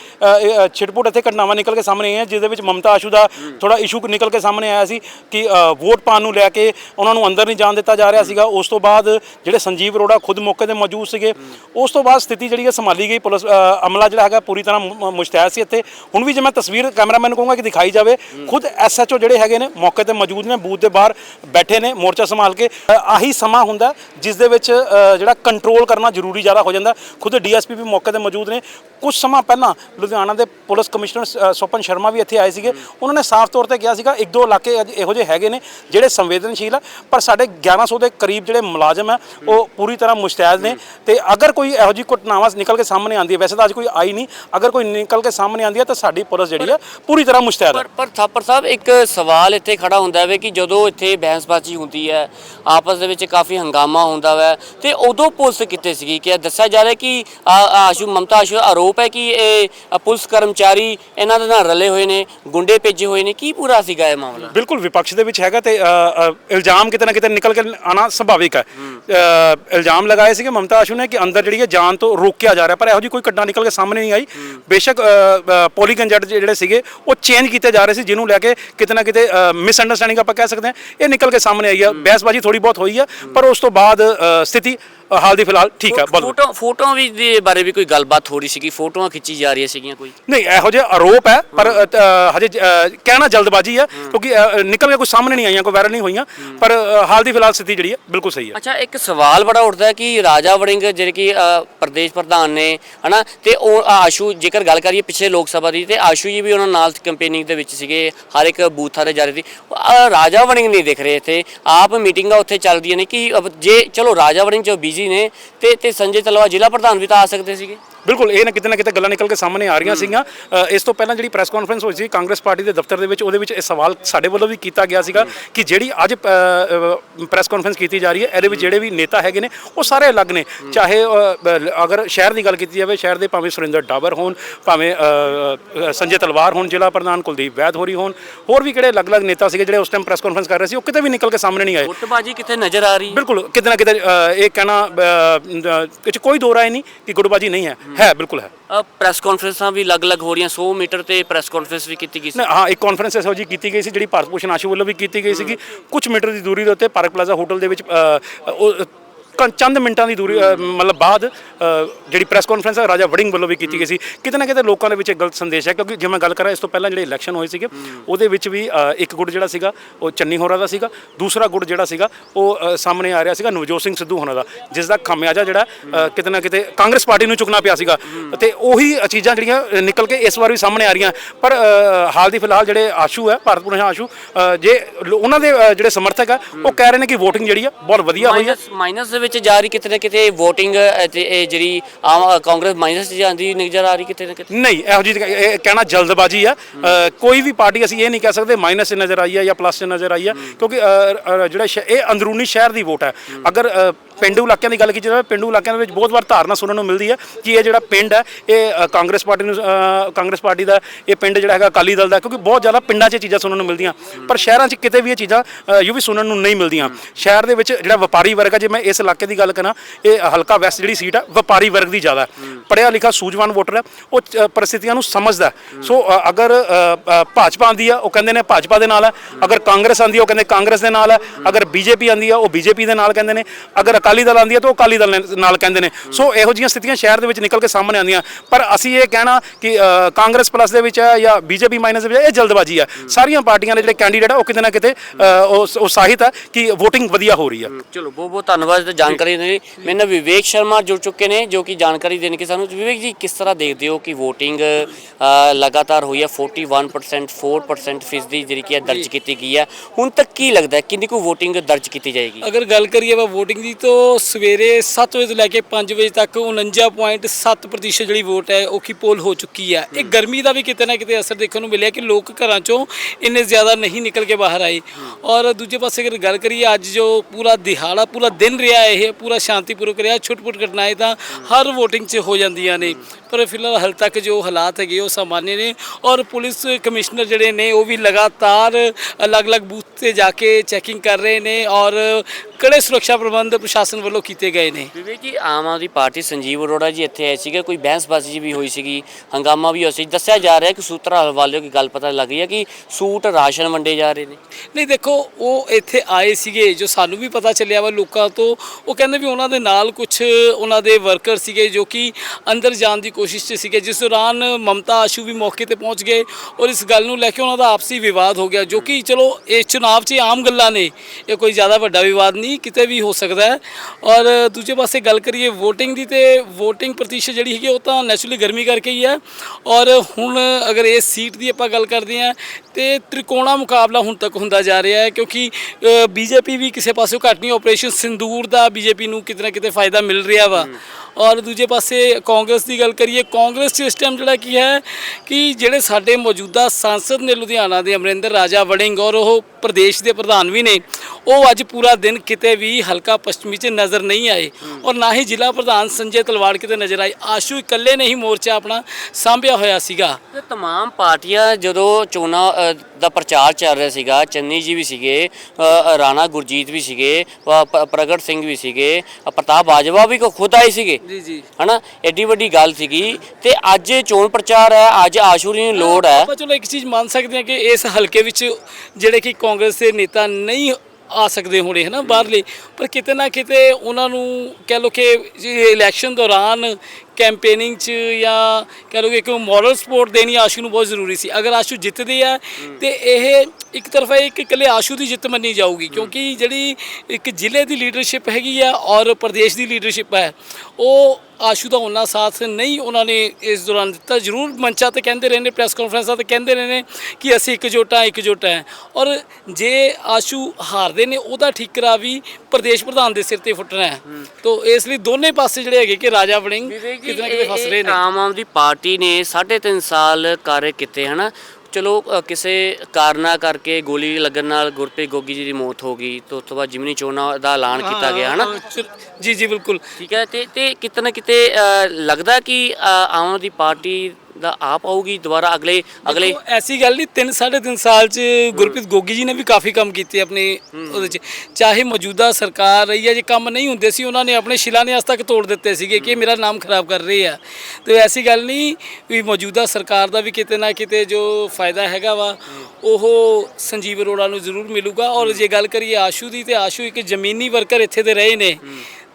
ਛਿਟਪੁਟ ਇੱਥੇ ਘਟਨਾਵਾਂ ਨਿਕਲ ਕੇ ਸਾਹਮਣੇ ਆਈਆਂ ਜਿਸ ਦੇ ਵਿੱਚ ਮਮਤਾ ਆਸ਼ੂ ਦਾ ਥੋੜਾ ਇਸ਼ੂ ਨਿਕਲ ਕੇ ਸਾਹਮਣੇ ਆਇਆ ਸੀ ਕਿ ਵੋਟ ਪਾਉਣ ਨੂੰ ਲੈ ਕੇ ਉਹਨਾਂ ਨੂੰ ਅੰਦਰ ਨਹੀਂ ਜਾਣ ਦਿੱਤਾ ਜਾ ਰਿਹਾ ਸੀਗਾ। ਉਸ ਤੋਂ ਬਾਅਦ ਜਿਹੜੇ ਸੰਜੀਵ ਅਰੋੜਾ ਖੁਦ ਮੌਕੇ ਤੇ ਮੌਜੂਦ ਸੀਗੇ ਉਸ ਤੋਂ ਬਾਅਦ ਸਥਿਤੀ ਜਿਹੜੀ ਹੈ ਸੰਭਾਲੀ ਗਈ। ਪੁਲਿਸ ਅਮਲਾ ਜਿਹੜਾ ਹੈਗਾ ਪੂਰੀ ਤਰ੍ਹਾਂ ਮੁਸ਼ਤੈਦ ਸੀ ਇੱਥੇ। ਹੁਣ ਵੀ ਜੇ ਮੈਂ ਤਸਵੀਰ ਕੈਮਰਾਮੈਨ ਨੂੰ ਕਹੂੰਗਾ ਕਿ ਦਿਖਾਈ ਜਾਵੇ ਖੁਦ ਐਸਐਚਓ ਜਿਹੜੇ ਹੈਗੇ ਨੇ ਮੌਕੇ ਤੇ ਮੌਜੂਦ ਨੇ ਬੂਥ ਦੇ ਬਾਹਰ ਬੈਠੇ ਨੇ ਮੋਰਚਾ ਸੰਭਾਲ ਕੇ। ਆਹੀ ਸਮਾਂ ਹੁੰਦਾ ਜਿਸ ਦੇ ਵਿੱਚ ਜਿਹੜਾ ਕੰਟਰੋਲ ਕਰਨਾ ਜ਼ਰੂਰੀ ਜ਼ਿਆਦਾ ਹੋ ਜਾਂਦਾ। ਖੁਦ ਡੀਐਸਪੀ ਵੀ ਮੌਕੇ ਤੇ ਮੌਜੂਦ ਨੇ। ਕੁਝ ਸਮਾਂ ਪਹਿਲਾਂ ਲੁਧਿਆਣਾ ਦੇ ਪੁਲਿਸ ਕਮਿਸ਼ਨਰ ਸ- ਅ, ਸੋਪਨ ਸ਼ਰਮਾ ਵੀ ਇੱਥੇ ਆਏ ਸੀਗੇ। ਉਹਨਾਂ ਨੇ ਸਾਫ਼ ਤੌਰ ਤੇ ਕਿਹਾ ਸੀਗਾ ਇੱਕ ਦੋ ਇਲਾਕੇ ਅਜ- ਇਹੋ ਜਿਹੇ ਹੈਗੇ ਨੇ ਜਿਹੜੇ ਸੰਵੇਦਨਸ਼ੀਲ ਆ ਪਰ ਸਾਡੇ 1100 ਦੇ ਕਰੀਬ ਜਿਹੜੇ ਮੁਲਾਜ਼ਮ ਆ ਉਹ ਪੂਰੀ ਤਰ੍ਹਾਂ ਮੁਸ਼ਤੈਦ ਨੇ। ਤੇ ਅਗਰ ਕੋਈ ਇਹੋ ਜਿਹੀ ਘਟਨਾਵਾਂ ਨਿਕਲ ਕੇ ਸਾਹਮਣੇ ਆਉਂਦੀ ਹੈ ਵੈਸੇ ਤਾਂ ਅੱਜ ਕੋਈ ਆਈ ਨਹੀਂ ਅਗਰ ਕੋਈ ਨਿਕਲ ਕੇ ਸਾਹਮਣੇ ਆਉਂਦੀ ਹੈ ਤਾਂ ਸਾਡੀ ਪੁਲਿਸ ਜਿਹੜੀ ਆ ਪੂਰੀ ਤਰ੍ਹਾਂ ਮੁਸ਼ਤੈਦ ਹੈ ਪਰ ਪਰ ਥਾਪਰ ਸਾਹਿਬ ਇੱਕ ਸਵਾਲ ਇੱਥੇ ਖੜਾ ਹੁੰਦਾ ਹੈ ਕਿ ਜਦੋਂ ਇੱਥੇ ਬਹਿਸਬਾਜ਼ੀ ਹੁੰਦੀ ਹੈ ਆਪਸ ਦੇ ਵਿੱਚ ਕਾਫੀ ਹੰਗਾਮਾ ਹੁੰਦਾ ਹੈ ਤੇ ਉਦੋਂ ਪੁਲਿਸ ਕਿੱਥੇ ਸੀਗੀ? ਕਿ ਦੱਸਿਆ ਜਾ ਰਿਹਾ ਕਿ ਆਸ਼ੂ ਮਮਤਾ ਆਸ਼ੂ ਆਰੋਪ ਆਰੋਪ ਹੈ ਕਿ ਇਹ ਅ, ਪੁਲਿਸ ਕਰਮਚਾਰੀ ਇਹਨਾਂ ਦੇ ਨਾਲ ਰਲੇ ਹੋਏ ਨੇ ਗੁੰਡੇ ਭੇਜੇ ਹੋਏ ਨੇ ਕੀ ਪੂਰਾ ਸੀਗਾ ਇਹ ਮਾਮਲਾ? ਬਿਲਕੁਲ ਵਿਪਕਸ਼ ਦੇ ਵਿੱਚ ਹੈਗਾ ਤੇ ਅ, ਅ, ਇਲਜ਼ਾਮ ਕਿਤੇ ਨਾ ਕਿਤੇ ਨਿਕਲ ਕੇ ਆਣਾ ਸੁਭਾਵਿਕ ਹੈ। ਅ, ਇਲਜ਼ਾਮ ਲਗਾਏ ਸੀਗੇ ਮਮਤਾ ਆਸ਼ੂ ਨੇ ਕਿ ਅੰਦਰ ਜਿਹੜੀ ਹੈ ਜਾਨ ਤੋਂ ਰੋਕਿਆ ਜਾ ਰਿਹਾ ਪਰ ਇਹੋ ਜਿਹੀ ਕੋਈ ਘਟਨਾ ਨਿਕਲ ਕੇ ਸਾਹਮਣੇ ਨਹੀਂ ਆਈ। ਬੇਸ਼ੱਕ ਪੋਲੀਗਨ ਜੱਟ ਜਿਹੜੇ ਸੀਗੇ ਉਹ ਚੇਂਜ ਕੀਤੇ ਜਾ ਰਹੇ ਸੀ ਜਿਹਨੂੰ ਲੈ ਕੇ ਕਿਤੇ ਨਾ ਕਿਤੇ ਮਿਸ ਅੰਡਰਸਟੈਂਡਿੰਗ ਆਪਾਂ ਕਹਿ ਸਕਦੇ ਹਾਂ ਇਹ ਨਿਕਲ ਕੇ ਸਾਹਮਣੇ ਆਈ ਹੈ। ਬਹਿਸਬਾਜ਼ੀ ਥੋੜੀ ਬਹੁਤ ਹੋਈ ਹੈ ਪਰ ਉਸ ਤੋਂ ਬਾਅਦ ਅ, ਸਥਿਤੀ ਅ, ਹਾਲ ਦੀ ਫਿਲਹਾਲ ਠੀਕ ਹੈ ਬਹੁਤ ਫੋਟੋ ਫੋਟੋਆਂ ਵੀ ਦੇ ਬਾਰੇ ਵੀ ਕੋਈ ਗੱਲਬਾਤ ਹੋ ਰਹੀ ਸੀਗੀ ਫੋਟੋਆਂ ਖਿੱਚੀ ਜਾ ਰਹੀਆਂ ਸੀਗੀਆਂ ਕੋਈ? ਨਹੀਂ ਇਹੋ ਜਿਹੇ ਆਰੋਪ ਹੈ ਪਰ ਅ, ਤ- ਅ, ਹਜੇ ਅ, ਕਹਿਣਾ ਜਲਦਬਾਜ਼ੀ ਹੈ। ਕਿਉਂਕਿ ਅ, ਨਿਕਲ ਕੇ ਕੋਈ ਸਾਹਮਣੇ ਨਹੀਂ ਆਈਆਂ ਕੋਈ ਵਾਇਰਲ ਨਹੀਂ ਹੋਈਆਂ ਪਰ ਅ, ਹਾਲ ਦੀ ਫਿਲਹਾਲ ਸਥਿਤੀ ਜਿਹੜੀ ਹੈ ਬਿਲਕੁਲ ਸਹੀ ਹੈ ਅੱਛਾ ਇੱਕ ਸਵਾਲ ਬੜਾ ਉੱਠਦਾ ਹੈ ਕਿ ਰਾਜਾ ਵੜਿੰਗ ਜਿਹੜੇ ਕਿ ਅ, ਪ੍ਰਦੇਸ਼ ਪ੍ਰਧਾਨ ਨੇ ਹਨਾ ਤੇ ਉਹ ਆਸ਼ੂ ਜੇਕਰ ਗੱਲ ਕਰੀਏ ਪਿਛਲੇ ਲੋਕ ਸਭਾ ਦੀ ਤੇ ਆਸ਼ੂ ਜੀ ਵੀ ਉਹਨਾਂ ਨਾਲ ਕੈਂਪੇਨਿੰਗ ਦੇ ਵਿੱਚ ਸੀਗੇ ਹਰ ਇੱਕ ਬੂਥਾਂ ਤੇ ਜਾ ਰਹੀ ਸੀ। ਅ, ਰਾਜਾ ਵੜਿੰਗ ਨਹੀਂ ਦਿਖ ਰਹੇ ਇੱਥੇ। ਆਪ ਮੀਟਿੰਗਾਂ ਉੱਥੇ ਚੱਲਦੀਆਂ ਨੇ ਕਿ ਅਬ ਜੇ ਚਲੋ ਰਾਜਾ ਵੜਿੰਗ ਜੋ ਬਿਜ਼ੀ ਨੇ ਤੇ ਤੇ ਸੰਜੇ ਤਲਵਾ ਜ਼ਿਲ੍ਹਾ ਪ੍ਰਧਾਨ ਵੀ ਤਾਂ ਆ ਸਕਦੇ ਸੀਗੇ। ਬਿਲਕੁਲ ਇਹ ਨਾ ਕਿਤੇ ਨਾ ਕਿਤੇ ਗੱਲਾਂ ਨਿਕਲ ਕੇ ਸਾਹਮਣੇ ਆ ਰਹੀਆਂ ਸੀਗੀਆਂ। ਇਸ ਤੋਂ ਪਹਿਲਾਂ ਜਿਹੜੀ ਪ੍ਰੈਸ ਕਾਨਫਰੰਸ ਹੋਈ ਸੀ ਕਾਂਗਰਸ ਪਾਰਟੀ ਦੇ ਦਫ਼ਤਰ ਦੇ ਵਿੱਚ ਉਹਦੇ ਵਿੱਚ ਇਹ ਸਵਾਲ ਸਾਡੇ ਵੱਲੋਂ ਵੀ ਕੀਤਾ ਗਿਆ ਸੀਗਾ ਕਿ ਜਿਹੜੀ ਅੱਜ ਪ੍ਰੈਸ ਕਾਨਫਰੰਸ ਕੀਤੀ ਜਾ ਰਹੀ ਹੈ ਇਹਦੇ ਵਿੱਚ ਜਿਹੜੇ ਵੀ ਨੇਤਾ ਹੈਗੇ ਨੇ ਉਹ ਸਾਰੇ ਅਲੱਗ ਨੇ। ਚਾਹੇ ਅਗਰ ਸ਼ਹਿਰ ਦੀ ਗੱਲ ਕੀਤੀ ਜਾਵੇ ਸ਼ਹਿਰ ਦੇ ਭਾਵੇਂ ਸੁਰਿੰਦਰ ਡਾਬਰ ਹੋਣ ਭਾਵੇਂ ਸੰਜੇ ਤਲਵਾਰ ਹੋਣ ਜ਼ਿਲ੍ਹਾ ਪ੍ਰਧਾਨ ਕੁਲਦੀਪ ਵੈਦ ਹੋਰੀ ਹੋਣ ਹੋਰ ਵੀ ਕਿਹੜੇ ਅਲੱਗ-ਅਲੱਗ ਨੇਤਾ ਸੀਗੇ ਜਿਹੜੇ ਉਸ ਟਾਈਮ ਪ੍ਰੈਸ ਕਾਨਫਰੰਸ ਕਰ ਰਹੇ ਸੀ ਉਹ ਕਿਤੇ ਵੀ ਨਿਕਲ ਕੇ ਸਾਹਮਣੇ ਨਹੀਂ ਆਏ। ਗੁੱਟਬਾਜੀ ਕਿੱਥੇ ਨਜ਼ਰ ਆ ਰਹੀ ਬਿਲਕੁਲ ਕਿਤੇ ਨਾ ਕਿਤੇ ਇਹ ਕਹਿਣਾ ਇਹ ਕੋਈ ਦੋ ਰਾਏ ਨਹੀਂ ਕਿ ਗੁੱਟਬਾਜੀ ਨਹੀਂ ਹੈ। ਹੈ। ਬਿਲਕੁਲ ਹੈ। ਪ੍ਰੈਸ ਕਾਨਫਰੰਸਾਂ ਵੀ ਅਲੱਗ-ਅਲੱਗ ਹੋ ਰਹੀਆਂ 100 ਮੀਟਰ ਤੇ ਪ੍ਰੈਸ ਕਾਨਫਰੰਸ ਵੀ ਕੀਤੀ ਗਈ ਸੀ। ਹਾਂ ਇੱਕ ਕਾਨਫਰੰਸ ਇਹੋ ਜਿਹੀ ਕੀਤੀ ਗਈ ਸੀ ਜਿਹੜੀ ਭਾਰਤ ਭੂਸ਼ਣ ਆਸ਼ੂ ਵੱਲੋਂ ਵੀ ਕੀਤੀ ਗਈ ਸੀਗੀ। ਕੁਝ ਮੀਟਰ ਦੀ ਦੂਰੀ ਦੇ ਉੱਤੇ ਪਾਰਕ ਪਲਾਜ਼ਾ ਹੋਟਲ ਦੇ ਵਿੱਚ ਉਹ ਕ- ਚੰਦ ਮਿੰਟਾਂ ਦੀ ਦੂਰੀ ਅ, ਮਤਲਬ ਬਾਅਦ ਅ, ਜਿਹੜੀ ਪ੍ਰੈਸ ਕਾਨਫਰੰਸ ਹੈ ਰਾਜਾ ਵੜਿੰਗ ਵੱਲੋਂ ਵੀ ਕੀਤੀ ਗਈ ਸੀ। ਕਿਤੇ ਨਾ ਕਿਤੇ ਲੋਕਾਂ ਦੇ ਵਿੱਚ ਇੱਕ ਗਲਤ ਸੰਦੇਸ਼ ਹੈ ਕਿਉਂਕਿ ਜੇ ਮੈਂ ਗੱਲ ਕਰਾਂ ਇਸ ਤੋਂ ਪਹਿਲਾਂ ਜਿਹੜੇ ਇਲੈਕਸ਼ਨ ਹੋਏ ਸੀਗੇ ਉਹਦੇ ਵਿੱਚ ਵੀ ਅ, ਇੱਕ ਗੁੱਟ ਜਿਹੜਾ ਸੀਗਾ ਉਹ ਚੰਨੀ ਹੋਰਾਂ ਦਾ ਸੀਗਾ। ਦੂਸਰਾ ਗੁੱਟ ਜਿਹੜਾ ਸੀਗਾ ਉਹ ਅ, ਸਾਹਮਣੇ ਆ ਰਿਹਾ ਸੀਗਾ ਨਵਜੋਤ ਸਿੰਘ ਸਿੱਧੂ ਹੋਣਾ ਦਾ ਜਿਸ ਦਾ ਖਾਮਿਆਜਾ ਜਿਹੜਾ ਅ, ਕਿਤੇ ਨਾ ਕਿਤੇ ਕਾਂਗਰਸ ਪਾਰਟੀ ਨੂੰ ਚੁੱਕਣਾ ਪਿਆ ਸੀਗਾ। ਤੇ ਉਹੀ ਚੀਜ਼ਾਂ ਜਿਹੜੀਆਂ ਅ, ਨਿਕਲ ਕੇ ਇਸ ਵਾਰ ਵੀ ਸਾਹਮਣੇ ਆ ਰਹੀਆਂ। ਪਰ ਅ, ਹਾਲ ਦੀ ਫਿਲਹਾਲ ਜਿਹੜੇ ਆਸ਼ੂ ਹੈ ਭਾਰਤ ਭੂਸ਼ਣ ਆਸ਼ੂ ਅ, ਜੇ ਲੋ- ਉਹਨਾਂ ਦੇ ਅ, ਜਿਹੜੇ ਸਮਰਥਕ ਆ ਉਹ ਕਹਿ ਰਹੇ ਨੇ ਕਿ VOTING ਜਿਹੜੀ ਆ ਬਹੁਤ ਵਧੀਆ ਹੋਈ ਹੈ। ਮਾਈਨਸ ਮਾਈਨਸ ਦੇ ਵਿੱਚ ਜਾ ਰਹੀ ਕਿਤੇ ਨਾ ਕਿਤੇ VOTING ਅਤੇ ਇਹ ਜਿਹੜੀ ਆਮ ਕਾਂਗਰਸ ਮਾਈਨਸ 'ਚ ਜਾਂਦੀ ਨਜ਼ਰ ਆ ਰਹੀ ਕਿਤੇ ਨਾ ਕਿਤੇ? ਨਹੀਂ ਇਹੋ ਜਿਹੀ ਇਹ ਕਹਿਣਾ ਜਲਦਬਾਜ਼ੀ ਆ। ਅ, ਕੋਈ ਵੀ ਪਾਰਟੀ ਅਸੀਂ ਇਹ ਨਹੀਂ ਕਹਿ ਸਕਦੇ ਮਾਈਨਸ 'ਚ ਨਜ਼ਰ ਆਈ ਹੈ ਜਾਂ ਪਲੱਸ 'ਚ ਨਜ਼ਰ ਆਈ ਹੈ ਕਿਉਂਕਿ ਅ, ਅ, ਜਿਹੜਾ ਸ਼ਹਿ- ਇਹ ਅੰਦਰੂਨੀ ਸ਼ਹਿਰ ਦੀ ਵੋਟ ਹੈ ਅਗਰ ਅ, ਪਿੰਡੂ ਇਲਾਕਿਆਂ ਦੀ ਗੱਲ ਕੀਤੀ ਜਾਵੇ ਪਿੰਡੂ ਇਲਾਕਿਆਂ ਦੇ ਵਿੱਚ ਬਹੁਤ ਵਾਰ ਧਾਰਨਾ ਸੁਣਨ ਨੂੰ ਮਿਲਦੀ ਹੈ ਕਿ ਇਹ ਜਿਹੜਾ ਪਿੰਡ ਹੈ ਇਹ ਕਾਂਗਰਸ ਪਾਰਟੀ ਨੂੰ ਕਾਂਗਰਸ ਪਾਰਟੀ ਦਾ ਇਹ ਪਿੰਡ ਜਿਹੜਾ ਹੈਗਾ ਅਕਾਲੀ ਦਲ ਦਾ ਕਿਉਂਕਿ ਬਹੁਤ ਜ਼ਿਆਦਾ ਪਿੰਡਾਂ 'ਚ ਇਹ ਚੀਜ਼ਾਂ ਸੁਣਨ ਨੂੰ ਮਿਲਦੀਆਂ। ਪਰ ਸ਼ਹਿਰਾਂ 'ਚ ਕਿਤੇ ਵੀ ਇਹ ਚੀਜ਼ਾਂ ਯੂ ਵੀ ਸੁਣਨ ਨੂੰ ਨਹੀਂ ਮਿਲਦੀਆਂ। ਸ਼ਹਿਰ ਦੇ ਵਿੱਚ ਜਿਹੜਾ ਵਪਾਰੀ ਵਰਗ ਹੈ ਜੇ ਮੈਂ ਇਸ ਇਲਾਕੇ ਦੀ ਗੱਲ ਕਰਾਂ ਇਹ ਹਲਕਾ ਵੈਸਟ ਜਿਹੜੀ ਸੀਟ ਹੈ ਵਪਾਰੀ ਵਰਗ ਦੀ ਜ਼ਿਆਦਾ ਹੈ। ਪੜਿਆ ਲਿਖਾ ਸੂਝਵਾਨ ਵੋਟਰ ਹੈ ਉਹ ਅ, ਪਰਿਸਥਿਤੀਆਂ ਨੂੰ ਸਮਝਦਾ ਸੋ ਅਗਰ ਭਾਜਪਾ ਆਂਦੀ ਆ ਉਹ ਕਹਿੰਦੇ ਨੇ ਭਾਜਪਾ ਦੇ ਨਾਲ ਹੈ। ਅਗਰ ਕਾਂਗਰਸ ਆਂਦੀ ਆ ਉਹ ਕਹਿੰਦੇ ਕਾਂਗਰਸ ਦੇ ਨਾਲ ਹੈ। ਅਗਰ ਬੀਜੇਪੀ ਆਂਦੀ ਆ ਉਹ ਬੀਜੇਪੀ ਦੇ ਨਾਲ ਕਹਿੰਦੇ ਨੇ। ਅਗਰ ਅਕਾਲੀ ਅਕਾਲੀ ਦਲ ਆਂਦੀ ਹੈ ਤਾਂ ਉਹ ਅਕਾਲੀ ਦਲ ਨਾਲ ਕਹਿੰਦੇ ਨੇ। ਸੋ ਇਹੋ ਜਿਹੀਆਂ ਸਥਿਤੀਆਂ ਸ਼ਹਿਰ ਦੇ ਵਿੱਚ ਨਿਕਲ ਕੇ ਸਾਹਮਣੇ ਆਉਂਦੀਆਂ। ਪਰ ਅਸੀਂ ਇਹ ਕਹਿਣਾ ਕਿ ਕਾਂਗਰਸ ਪਲੱਸ ਦੇ ਵਿੱਚ ਹੈ ਜਾਂ ਬੀਜੇਪੀ ਮਾਈਨਸ ਦੇ ਵਿੱਚ ਹੈ, ਇਹ ਜਲਦਬਾਜ਼ੀ ਹੈ। ਸਾਰੀਆਂ ਪਾਰਟੀਆਂ ਦੇ ਜਿਹੜੇ ਕੈਂਡੀਡੇਟ ਆ ਉਹ ਕਿਤੇ ਨਾ ਕਿਤੇ ਉਤਸ਼ਾਹਿਤ ਹੈ ਕਿ VOTING ਵਧੀਆ ਹੋ ਰਹੀ ਹੈ। ਚਲੋ ਬਹੁਤ ਬਹੁਤ ਧੰਨਵਾਦ ਜਾਣਕਾਰੀ ਦੇਣ ਲਈ। ਮੇਰੇ ਨਾਲ ਵਿਵੇਕ ਸ਼ਰਮਾ ਜੁੜ ਚੁੱਕੇ ਨੇ ਜੋ ਕਿ ਜਾਣਕਾਰੀ ਦੇਣਗੇ ਸਾਨੂੰ ਵਿਵੇਕ ਜੀ ਕਿਸ ਤਰ੍ਹਾਂ ਦੇਖਦੇ ਹੋ ਕਿ VOTING ਲਗਾਤਾਰ ਹੋਈ ਹੈ? 41% 4% ਫੀਸਦੀ ਜਿਹੜੀ ਕਿ ਹੈ ਦਰਜ ਕੀਤੀ ਗਈ ਹੈ। ਹੁਣ ਤੱਕ ਕੀ ਲੱਗਦਾ ਹੈ? ਕਿੰਨੀ ਕੁ VOTING ਦਰਜ ਕੀਤੀ ਜਾਏਗੀ? ਅਗਰ ਗੱਲ ਕਰੀਏ ਵਾ VOTING ਦੀ ਤਾਂ ਸਵੇਰੇ 7 ਵਜੇ ਤੋਂ ਲੈ ਕੇ 5 ਵਜੇ ਤੱਕ 49.7% ਪ੍ਰਤੀਸ਼ਤ ਜਿਹੜੀ ਵੋਟ ਹੈ, ਉਹ ਕੀ ਪੋਲ ਹੋ ਚੁੱਕੀ ਹੈ। ਇਹ ਗਰਮੀ ਦਾ ਵੀ ਕਿਤੇ ਨਾ ਕਿਤੇ ਅਸਰ ਦੇਖਣ ਨੂੰ ਮਿਲਿਆ ਕਿ ਲੋਕ ਘਰਾਂ ਚੋਂ ਇੰਨੇ ਜ਼ਿਆਦਾ ਨਹੀਂ ਨਿਕਲ ਕੇ ਬਾਹਰ ਆਏ। ਔਰ ਦੂਜੇ ਪਾਸੇ ਅਗਰ ਗੱਲ ਕਰੀਏ, ਅੱਜ ਜੋ ਪੂਰਾ ਦਿਹਾੜਾ, ਪੂਰਾ ਦਿਨ ਰਿਹਾ, ਇਹ ਪੂਰਾ ਸ਼ਾਂਤੀਪੂਰਵਕ ਰਿਹਾ, ਛੁੱਟ-ਪੁੱਟ ਘਟਨਾएं ਤਾਂ ਹਰ ਵੋਟਿੰਗ 'ਚ ਹੋ ਜਾਂਦੀਆਂ ਨੇ। ਪਰ ਫਿਲਹਾਲ ਹਾਲ ਤੱਕ ਜੋ ਹਾਲਾਤ ਹੈਗੇ ਉਹ ਸਾਮਾਨਯ ਨੇ ਔਰ ਪੁਲਿਸ ਕਮਿਸ਼ਨਰ ਜਿਹੜੇ ਨੇ ਉਹ ਵੀ ਲਗਾਤਾਰ ਅਲੱਗ-ਅਲੱਗ ਬੂਥ ਤੇ ਜਾ ਕੇ ਚੈਕਿੰਗ ਕਰ ਰਹੇ ਨੇ ਔਰ ਕੜੇ ਸੁਰੱਖਿਆ ਪ੍ਰਬੰਧ ਪ੍ਰਸ਼ਾਸਨ ਵੱਲੋਂ ਕੀਤੇ ਗਏ ਨੇ। ਵਿਵੇਕ ਜੀ ਆਮ ਆਦਮੀ ਪਾਰਟੀ ਸੰਜੀਵ ਅਰੋੜਾ ਜੀ ਇੱਥੇ ਆਏ ਸੀਗੇ ਕੋਈ ਬਹਿਸਬਾਜ਼ੀ ਵੀ ਹੋਈ ਸੀਗੀ ਹੰਗਾਮਾ ਵੀ ਹੋਇਆ ਸੀ। ਦੱਸਿਆ ਜਾ ਰਿਹਾ ਕਿ ਸੂਤਰਾਂ ਹਵਾਲੇ ਕੀ ਗੱਲ ਪਤਾ ਲੱਗ ਰਹੀ ਹੈ ਕਿ ਸੂਟ ਰਾਸ਼ਨ ਵੰਡੇ ਜਾ ਰਹੇ ਨੇ। ਨਹੀਂ ਦੇਖੋ ਉਹ ਇੱਥੇ ਆਏ ਸੀਗੇ ਜੋ ਸਾਨੂੰ ਵੀ ਪਤਾ ਚੱਲਿਆ ਵਾ ਲੋਕਾਂ ਤੋਂ ਉਹ ਕਹਿੰਦੇ ਵੀ ਉਹਨਾਂ ਦੇ ਨਾਲ ਕੁਝ ਉਹਨਾਂ ਦੇ ਵਰਕਰ ਸੀਗੇ ਜੋ ਕਿ ਅੰਦਰ ਜਾਣ ਦੀ ਕੋਸ਼ਿਸ਼ ਕੋਸ਼ਿਸ਼ 'ਚ ਸੀਗੇ, ਜਿਸ ਦੌਰਾਨ ਮਮਤਾ ਆਸ਼ੂ ਵੀ ਮੌਕੇ ਤੇ ਪਹੁੰਚ ਗਏ ਔਰ ਇਸ ਗੱਲ ਨੂੰ ਲੈ ਕੇ ਉਹਨਾਂ ਦਾ ਆਪਸੀ ਵਿਵਾਦ ਹੋ ਗਿਆ, ਜੋ ਕਿ ਚਲੋ ਇਸ ਚੁਣਾਵ 'ਚ ਆਮ ਗੱਲਾਂ ਨੇ, ਇਹ ਕੋਈ ਜ਼ਿਆਦਾ ਵੱਡਾ ਵਿਵਾਦ ਨਹੀਂ, ਕਿਤੇ ਵੀ ਹੋ ਸਕਦਾ ਹੈ। ਔਰ ਦੂਜੇ ਪਾਸੇ ਗੱਲ ਕਰੀਏ VOTING ਦੀ ਤੇ VOTING ਪ੍ਰਤੀਸ਼ਤ ਜਿਹੜੀ ਹੈਗੀ ਉਹ ਤਾਂ ਨੈਚੁਰਲੀ ਗਰਮੀ ਕਰਕੇ ਹੀ ਹੈ। ਔਰ ਹੁਣ ਅਗਰ ਇਸ ਸੀਟ ਦੀ ਆਪਾਂ ਗੱਲ ਕਰਦੇ ਹਾਂ, ਤੇ ਤ੍ਰਿਕੋਣਾ ਮੁਕਾਬਲਾ ਹੁਣ ਤੱਕ ਹੁੰਦਾ ਜਾ ਰਿਹਾ ਹੈ, ਕਿਉਂਕਿ ਬੀਜੇਪੀ ਵੀ ਕਿਸੇ ਪਾਸੇ ਘੱਟ ਨਹੀਂ ਆਪਰੇਸ਼ਨ ਸਿੰਦੂਰ ਦਾ ਬੀਜੇਪੀ ਨੂੰ ਕਿਤੇ ਨਾ ਕਿਤੇ ਫਾਇਦਾ ਮਿਲ ਰਿਹਾ ਵਾ। ਔਰ ਦੂਜੇ ਪਾਸੇ ਕਾਂਗਰਸ ਦੀ ਗੱਲ ਕਰੀਏ ਕਾਂਗਰਸ 'ਚ ਇਸ ਟਾਈਮ ਜਿਹੜਾ ਕੀ ਹੈ ਕਿ ਜਿਹੜੇ ਸਾਡੇ ਮੌਜੂਦਾ ਸੰਸਦ ਨੇ ਲੁਧਿਆਣਾ ਦੇ ਅਮਰਿੰਦਰ ਰਾਜਾ ਵੜਿੰਗ ਔਰ ਉਹ ਪ੍ਰਦੇਸ਼ ਦੇ ਪ੍ਰਧਾਨ ਵੀ ਨੇ ਉਹ ਅੱਜ ਪੂਰਾ ਦਿਨ ਕਿਤੇ ਵੀ ਹਲਕਾ ਪੱਛਮੀ 'ਚ ਨਜ਼ਰ ਨਹੀਂ ਆਏ ਔਰ ਨਾ ਹੀ ਜ਼ਿਲ੍ਹਾ ਪ੍ਰਧਾਨ ਸੰਜੇ ਤਲਵਾੜ ਕਿਤੇ ਨਜ਼ਰ ਆਏ ਆਸ਼ੂ ਇਕੱਲੇ ਨੇ ਹੀ ਮੋਰਚਾ ਆਪਣਾ ਸਾਂਭਿਆ ਹੋਇਆ ਸੀਗਾ ਤੇ तमाम ਪਾਰਟੀਆਂ ਜਦੋਂ ਚੋਣਾਂ ਅ, ਦਾ ਪ੍ਰਚਾਰ ਚੱਲ ਰਿਹਾ ਸੀਗਾ ਚੰਨੀ ਜੀ ਵੀ ਸੀਗੇ ਅ, ਰਾਣਾ ਗੁਰਜੀਤ ਵੀ ਸੀਗੇ ਅ, ਪ- ਪ੍ਰਗਟ ਸਿੰਘ ਵੀ ਸੀਗੇ ਅ, ਪ੍ਰਤਾਪ ਬਾਜਵਾ ਵੀ ਕੋ ਖੁਦ ਆਏ ਸੀਗੇ ਜੀ ਜੀ। ਹਨਾ? ਐਡੀ ਵੱਡੀ ਗੱਲ ਸੀਗੀ ਤੇ ਅੱਜ ਚੋਣ ਪ੍ਰਚਾਰ ਹੈ ਅੱਜ ਆਸ਼ੂਰੀ ਨੂੰ ਲੋੜ ਹੈ। ਆਪਾਂ ਚਲੋ ਇੱਕ ਚੀਜ਼ ਮੰਨ ਸਕਦੇ ਹਾਂ ਕਿ ਇਸ ਹਲਕੇ ਵਿੱਚ ਜਿਹੜੇ ਕਿ ਕਾਂਗਰਸ ਦੇ ਨੇਤਾ ਨਹੀਂ ਆ ਸਕਦੇ ਹੋਣੇ ਹਨਾ ਬਾਹਰਲੇ। ਪਰ ਕਿਤੇ ਨਾ ਕਿਤੇ ਉਹਨਾਂ ਨੂੰ ਕਹਿ ਲੋ ਕਿ ਇਲੈਕਸ਼ਨ ਦੌਰਾਨ ਕੈਂਪੇਨਿੰਗ 'ਚ ਜਾਂ ਕਹਿ ਲੋ ਕਿ ਇੱਕ ਮੋਰਲ ਸਪੋਰਟ ਦੇਣੀ ਆਸ਼ੂ ਨੂੰ ਬਹੁਤ ਜ਼ਰੂਰੀ ਸੀ। ਅਗਰ ਆਸ਼ੂ ਜਿੱਤਦੇ ਆ ਤੇ ਇਹ ਇੱਕ ਤਰਫਾ ਇੱਕ ਇਕੱਲੇ ਆਸ਼ੂ ਦੀ ਜਿੱਤ ਮੰਨੀ ਜਾਊਗੀ। ਕਿਉਂਕਿ ਜਿਹੜੀ ਇੱਕ ਜ਼ਿਲ੍ਹੇ ਦੀ ਲੀਡਰਸ਼ਿਪ ਹੈਗੀ ਆ ਔਰ ਪ੍ਰਦੇਸ਼ ਦੀ ਲੀਡਰਸ਼ਿਪ ਹੈ ਉਹ ਆਸ਼ੂ ਦਾ ਉਹਨਾਂ ਸਾਥ ਨਹੀਂ ਉਹਨਾਂ ਨੇ ਇਸ ਦੌਰਾਨ ਦਿੱਤਾ। ਜ਼ਰੂਰ ਮੰਚਾਂ ਤੇ ਕਹਿੰਦੇ ਰਹੇ ਨੇ ਪ੍ਰੈਸ ਕਾਨਫਰੰਸਾਂ ਤੇ ਕਹਿੰਦੇ ਰਹੇ ਨੇ ਕਿ ਅਸੀਂ ਇਕਜੁੱਟ ਹਾਂ ਇਕਜੁੱਟ ਹੈ। ਔਰ ਜੇ ਆਸ਼ੂ ਹਾਰਦੇ ਨੇ ਉਹਦਾ ਠੀਕਰਾ ਵੀ ਪ੍ਰਦੇਸ਼ ਪ੍ਰਧਾਨ ਦੇ ਸਿਰ ਤੇ ਫੁੱਟਣਾ ਹੈ। ਤੋਂ ਇਸ ਲਈ ਦੋਨੇ ਪਾਸੇ ਜਿਹੜੇ ਹੈਗੇ ਕਿ ਰਾਜਾ ਵੜਿੰਗ ਕਿਤੇ ਨਾ ਕਿਤੇ ਫਸ ਰਹੇ ਨੇ। ਆਮ ਆਦਮੀ ਪਾਰਟੀ ਨੇ 3.5 ਸਾਲ ਕਾਰਜ ਕੀਤੇ ਹਨਾ? ਚਲੋ ਅ, ਕਿਸੇ ਕਾਰਨਾ ਕਰਕੇ ਗੋਲੀ ਲੱਗਣ ਨਾਲ ਗੁਰਪ੍ਰੀਤ ਗੋਗੀ ਜੀ ਦੀ ਮੌਤ ਹੋ ਗਈ ਤੇ ਉਸ ਤੋਂ ਬਾਅਦ ਜਿਮਨੀ ਚੋਣਾਂ ਦਾ ਐਲਾਨ ਕੀਤਾ ਗਿਆ ਹਨਾ? ਹਾਂ, ਚਲ- ਜੀ ਜੀ ਬਿਲਕੁਲ। ਠੀਕ ਹੈ ਤੇ ਤੇ ਕਿਤੇ ਨਾ ਕਿਤੇ ਅ, ਲੱਗਦਾ ਕਿ ਅ, ਆਮ ਆਦਮੀ ਪਾਰਟੀ ਦਾ ਆਪ ਆਊਗੀ ਦੁਬਾਰਾ ਅਗਲੇ ਅਗਲੇ ਦੇਖੋ, ਐਸੀ ਗੱਲ ਨਹੀਂ 3 3.5 ਸਾਲ ਚ ਗੁਰਪ੍ਰੀਤ ਗੋਗੀ ਜੀ ਨੇ ਵੀ ਕਾਫੀ ਕੰਮ ਕੀਤੇ ਆਪਣੇ ਉਹਦੇ ਚ। ਚਾਹੇ ਮੌਜੂਦਾ ਸਰਕਾਰ ਰਹੀ ਹੈ ਜੇ ਕੰਮ ਨਹੀਂ ਹੁੰਦੇ ਸੀ ਉਹਨਾਂ ਨੇ ਆਪਣੇ ਸ਼ਿਲਾਨਿਆਸ ਤੱਕ ਤੋੜ ਦਿੱਤੇ ਸੀਗੇ ਕਿ ਇਹ ਮੇਰਾ ਨਾਮ ਖਰਾਬ ਕਰ ਰਹੇ ਆ। ਤੇ ਐਸੀ ਗੱਲ ਨਹੀਂ ਵੀ ਮੌਜੂਦਾ ਸਰਕਾਰ ਦਾ ਵੀ ਕਿਤੇ ਨਾ ਕਿਤੇ ਜੋ ਫਾਇਦਾ ਹੈਗਾ ਵਾ ਉਹ ਸੰਜੀਵ ਅਰੋੜਾ ਨੂੰ ਜ਼ਰੂਰ ਮਿਲੂਗਾ। ਔਰ ਜੇ ਗੱਲ ਕਰੀਏ ਆਸ਼ੂ ਦੀ ਤੇ ਆਸ਼ੂ ਇੱਕ ਜ਼ਮੀਨੀ ਵਰਕਰ ਇੱਥੇ ਦੇ ਰਹੇ ਨੇ।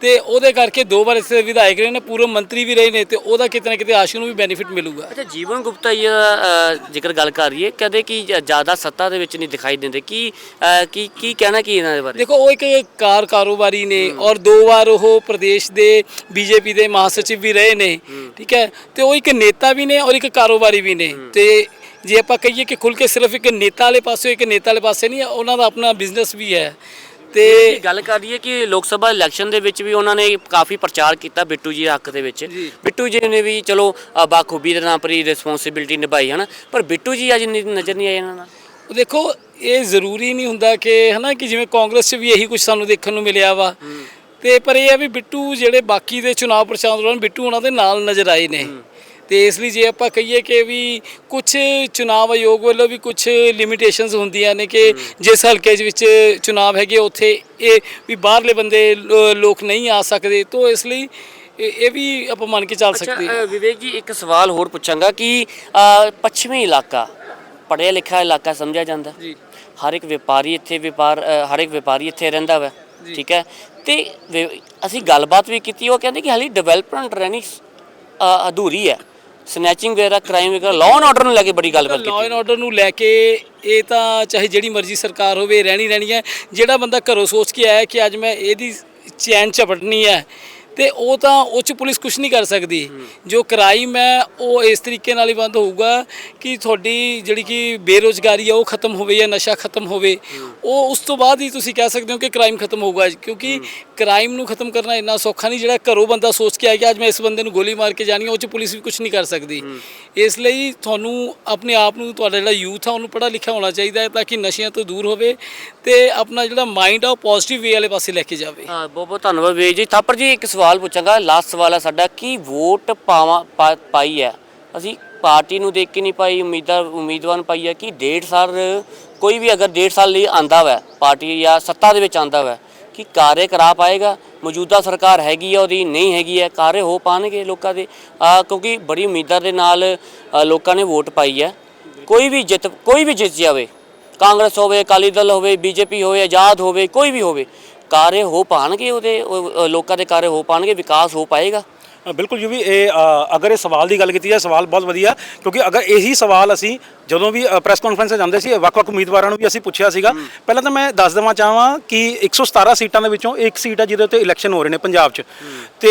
ਤੇ ਉਹਦੇ ਕਰਕੇ ਦੋ ਵਾਰ ਦੇ ਵਿਧਾਇਕ ਰਹੇ ਨੇ ਪੂਰਵ ਮੰਤਰੀ ਵੀ ਰਹੇ ਨੇ ਤੇ ਉਹਦਾ ਕਿਤੇ ਨਾ ਕਿਤੇ ਆਸ਼ੂ ਨੂੰ ਵੀ ਬੈਨੀਫਿਟ ਮਿਲੂਗਾ। ਅੱਛਾ ਜੀਵਨ ਗੁਪਤਾ ਜੀ ਦਾ ਜ਼ਿਕਰ ਗੱਲ ਕਰ ਰਹੀ ਹੈ ਕਦੇ ਕੀ ਜ਼ਿਆਦਾ ਸੱਤਾ ਦੇ ਵਿੱਚ ਨਹੀਂ ਦਿਖਾਈ ਦਿੰਦੇ? ਕੀ ਕੀ ਕੀ ਕਹਿਣਾ ਕੀ ਇਹਨਾਂ ਦੇ ਬਾਰੇ? ਦੇਖੋ ਉਹ ਇੱਕ ਕਾਰ ਕਾਰੋਬਾਰੀ ਨੇ ਔਰ ਦੋ ਵਾਰ ਉਹ ਪ੍ਰਦੇਸ਼ ਦੇ ਬੀਜੇਪੀ ਦੇ ਮਹਾਸਚਿਵ ਵੀ ਰਹੇ ਨੇ ਠੀਕ ਹੈ? ਤੇ ਉਹ ਇੱਕ ਨੇਤਾ ਵੀ ਨੇ ਔਰ ਇੱਕ ਕਾਰੋਬਾਰੀ ਵੀ ਨੇ। ਤੇ ਜੇ ਆਪਾਂ ਕਹੀਏ ਕਿ ਖੁੱਲ ਕੇ ਸਿਰਫ ਇੱਕ ਨੇਤਾ ਵਾਲੇ ਪਾਸੇ ਇੱਕ ਨੇਤਾ ਵਾਲੇ ਪਾਸੇ ਨਹੀਂ ਉਹਨਾਂ ਦਾ ਆਪਣਾ ਬਿਜ਼ਨਸ ਵੀ ਹੈ। ਤੇ ਗੱਲ ਕਰ ਹੈ ਕਿ ਲੋਕ ਸਭਾ ਇਲੈਕਸ਼ਨ ਦੇ ਵਿੱਚ ਵੀ ਉਹਨਾਂ ਨੇ ਕਾਫੀ ਪ੍ਰਚਾਰ ਕੀਤਾ ਬਿੱਟੂ ਜੀ ਦੇ ਹੱਕ ਦੇ ਵਿੱਚ। ਬਿੱਟੂ ਜੀ ਨੇ ਵੀ ਚਲੋ ਬਾਖੂਬੀ ਦੇ ਨਾਲ ਆਪਣੀ ਰਿਸਪੌਂਸਿਬਿਲਟੀ ਨਿਭਾਈ ਹਨਾ? ਪਰ ਬਿੱਟੂ ਜੀ ਅੱਜ ਨਜ਼ਰ ਨਹੀਂ ਆਏ ਇਹਨਾਂ ਦਾ ਉਹ ਦੇਖੋ ਇਹ ਜ਼ਰੂਰੀ ਨਹੀਂ ਹੁੰਦਾ ਕਿ ਹਨਾ ਕਿ ਜਿਵੇਂ ਕਾਂਗਰਸ 'ਚ ਵੀ ਇਹੀ ਕੁਝ ਸਾਨੂੰ ਦੇਖਣ ਨੂੰ ਮਿਲਿਆ ਵਾ। ਤੇ ਪਰ ਇਹ ਹੈ ਵੀ ਬਿੱਟੂ ਜਿਹੜੇ ਬਾਕੀ ਦੇ ਚੁਣਾਵ ਪ੍ਰਚਾਰ ਦੌਰਾਨ ਬਿੱਟੂ ਉਹਨਾਂ ਦੇ ਨਾਲ ਨਜ਼ਰ ਆਏ ਨੇ। ਤੇ ਇਸ ਲਈ ਜੇ ਆਪਾਂ ਕਹੀਏ ਕਿ ਵੀ ਕੁਝ ਚੁਣਾਵ ਆਯੋਗ ਵੱਲੋਂ ਵੀ ਕੁਝ ਲਿਮਿਟੇਸ਼ਨਸ ਹੁੰਦੀਆਂ ਨੇ ਕਿ ਜਿਸ ਹਲਕੇ ਦੇ ਵਿੱਚ ਚੁਣਾਵ ਹੈਗੇ ਉੱਥੇ ਇਹ ਵੀ ਬਾਹਰਲੇ ਬੰਦੇ ਲੋਕ ਨਹੀਂ ਆ ਸਕਦੇ ਤੋਂ ਇਸ ਲਈ ਇਹ ਵੀ ਆਪਾਂ ਮੰਨ ਕੇ ਚੱਲ ਸਕਦੇ ਹਾਂ। ਵਿਵੇਕ ਜੀ ਇੱਕ ਸਵਾਲ ਹੋਰ ਪੁੱਛਾਂਗਾ ਕਿ ਪੱਛਮੀ ਇਲਾਕਾ ਪੜ੍ਹਿਆ ਲਿਖਿਆ ਇਲਾਕਾ ਸਮਝਿਆ ਜਾਂਦਾ? ਜੀ। ਹਰ ਇੱਕ ਵਪਾਰੀ ਇੱਥੇ ਵਪਾਰ ਹਰ ਇੱਕ ਵਪਾਰੀ ਇੱਥੇ ਰਹਿੰਦਾ ਵਾ ਠੀਕ ਹੈ? ਤੇ ਅਸੀਂ ਗੱਲਬਾਤ ਵੀ ਕੀਤੀ ਉਹ ਕਹਿੰਦੇ ਕਿ ਹਾਲੀ ਡਿਵੈਲਪਮੈਂਟ ਰਹਿਣੀ ਅਧੂਰੀ ਹੈ। ਸਨੈਚਿੰਗ ਵਗੈਰਾ ਕ੍ਰਾਈਮ ਵਗੈਰਾ ਲਾਅ ਐਂਡ ਆਰਡਰ ਨੂੰ ਲੈ ਕੇ ਬੜੀ ਗੱਲਬਾਤ ਲਾਅ ਐਂਡ ਆਰਡਰ ਨੂੰ ਲੈ ਕੇ ਇਹ ਤਾਂ ਚਾਹੇ ਜਿਹੜੀ ਮਰਜ਼ੀ ਸਰਕਾਰ ਹੋਵੇ ਰਹਿਣੀ ਰਹਿਣੀ ਹੈ। ਜਿਹੜਾ ਬੰਦਾ ਘਰੋਂ ਸੋਚ ਕੇ ਆਇਆ ਕਿ ਅੱਜ ਮੈਂ ਇਹਦੀ ਚੈਨ ਝਪਟਣੀ ਹੈ ਤੇ ਉਹ ਤਾਂ ਉਹ 'ਚ ਪੁਲਿਸ ਕੁਝ ਨਹੀਂ ਕਰ ਸਕਦੀ। ਜੋ ਕ੍ਰਾਈਮ ਹੈ, ਉਹ ਇਸ ਤਰੀਕੇ ਨਾਲ ਹੀ ਬੰਦ ਹੋਊਗਾ ਕਿ ਤੁਹਾਡੀ ਜਿਹੜੀ ਕਿ ਬੇਰੋਜ਼ਗਾਰੀ ਹੈ ਉਹ ਖਤਮ ਹੋਵੇ ਜਾਂ ਨਸ਼ਾ ਖਤਮ ਹੋਵੇ। ਉਹ ਉਸ ਤੋਂ ਬਾਅਦ ਹੀ ਤੁਸੀਂ ਕਹਿ ਸਕਦੇ ਹੋ ਕਿ ਕ੍ਰਾਈਮ ਖਤਮ ਹੋਊਗਾ। ਕਿਉਂਕਿ ਕ੍ਰਾਈਮ ਨੂੰ ਖਤਮ ਕਰਨਾ ਇੰਨਾ ਸੌਖਾ ਨਹੀਂ, ਜਿਹੜਾ ਘਰੋਂ ਬੰਦਾ ਸੋਚ ਕੇ ਆ ਗਿਆ ਅੱਜ ਮੈਂ ਇਸ ਬੰਦੇ ਨੂੰ ਗੋਲੀ ਮਾਰ ਕੇ ਜਾਣੀ ਹੈ ਉਹ 'ਚ ਪੁਲਿਸ ਵੀ ਕੁਝ ਨਹੀਂ ਕਰ ਸਕਦੀ। ਇਸ ਲਈ ਤੁਹਾਨੂੰ ਆਪਣੇ ਆਪ ਨੂੰ, ਤੁਹਾਡਾ ਜਿਹੜਾ ਯੂਥ ਆ, ਉਹਨੂੰ ਪੜ੍ਹਾ ਲਿਖਿਆ ਹੋਣਾ ਚਾਹੀਦਾ ਹੈ ਤਾਂ ਕਿ ਨਸ਼ਿਆਂ ਤੋਂ ਦੂਰ ਹੋਵੇ ਤੇ ਆਪਣਾ ਜਿਹੜਾ ਮਾਈਂਡ ਆ, ਉਹ ਪੋਜ਼ਿਟਿਵ ਵੇ ਵਾਲੇ ਪਾਸੇ ਲੈ ਕੇ ਜਾਵੇ। ਹਾਂ ਬਹੁਤ ਬਹੁਤ ਧੰਨਵਾਦ ਵੀਰ ਜੀ। ਥਾਪਰ ਜੀ, ਇੱਕ ਸਵਾਲ ਸਵਾਲ ਪੁੱਛਾਂਗਾ ਲਾਸਟ ਸਵਾਲ ਹੈ ਸਾਡਾ ਕੀ ਵੋਟ ਪਾਵਾਂ ਪਾ- ਪਾਈ ਹੈ? ਅਸੀਂ ਪਾਰਟੀ ਨੂੰ ਦੇਖ ਕੇ ਨਹੀਂ ਪਾਈ ਉਮੀਦਵਾਰ ਉਮੀਦਵਾਰ ਨੂੰ ਪਾਈ ਹੈ ਕਿ ਡੇਢ ਸਾਲ ਕੋਈ ਵੀ ਅਗਰ ਡੇਢ ਸਾਲ ਲਈ ਆਂਦਾ ਵੈ ਪਾਰਟੀ ਜਾਂ ਸੱਤਾ ਦੇ ਵਿੱਚ ਆਂਦਾ ਵੈ ਕਿ ਕਾਰਜ ਕਰਾ ਪਾਏਗਾ? ਮੌਜੂਦਾ ਸਰਕਾਰ ਹੈਗੀ ਆ ਉਹਦੀ ਨਹੀਂ ਹੈਗੀ ਹੈ ਕਾਰਜ ਹੋ ਪਾਣਗੇ ਲੋਕਾਂ ਦੇ? ਆ ਕਿਉਂਕਿ ਬੜੀ ਉਮੀਦਾਂ ਦੇ ਨਾਲ ਅ, ਲੋਕਾਂ ਨੇ ਵੋਟ ਪਾਈ ਹੈ। ਕੋਈ ਵੀ ਜਿੱਤ ਕੋਈ ਵੀ ਜਿੱਤ ਜਾਵੇ ਕਾਂਗਰਸ ਹੋਵੇ ਅਕਾਲੀ ਦਲ ਹੋਵੇ ਬੀਜੇਪੀ ਹੋਵੇ ਆਜ਼ਾਦ ਹੋਵੇ ਕੋਈ ਵੀ ਹੋਵੇ ਕਾਰਜ ਹੋ ਪਾਣਗੇ ਉਹਦੇ ਉਹ, ਅ, ਲੋਕਾਂ ਦੇ ਕਾਰਜ ਹੋ ਪਾਣਗੇ ਵਿਕਾਸ ਹੋ ਪਾਏਗਾ? ਬਿਲਕੁਲ ਜੀ ਵੀ ਇਹ ਅਗਰ ਇਹ ਸਵਾਲ ਦੀ ਗੱਲ ਕੀਤੀ ਜਾਏ ਸਵਾਲ ਬਹੁਤ ਵਧੀਆ ਕਿਉਂਕਿ ਅਗਰ ਇਹੀ ਸਵਾਲ ਅਸੀਂ ਜਦੋਂ ਵੀ ਪ੍ਰੈਸ ਕਾਨਫਰੰਸ 'ਤੇ ਜਾਂਦੇ ਸੀ ਵੱਖ-ਵੱਖ ਉਮੀਦਵਾਰਾਂ ਨੂੰ ਵੀ ਅਸੀਂ ਪੁੱਛਿਆ ਸੀਗਾ। ਪਹਿਲਾਂ ਤਾਂ ਮੈਂ ਦੱਸ ਦੇਵਾਂ ਚਾਹਾਂ ਕਿ 117 ਸੀਟਾਂ ਦੇ ਵਿੱਚੋਂ ਇੱਕ ਸੀਟ ਹੈ ਜਿਹਦੇ ਉੱਤੇ ਇਲੈਕਸ਼ਨ ਹੋ ਰਹੇ ਨੇ ਪੰਜਾਬ 'ਚ। ਤੇ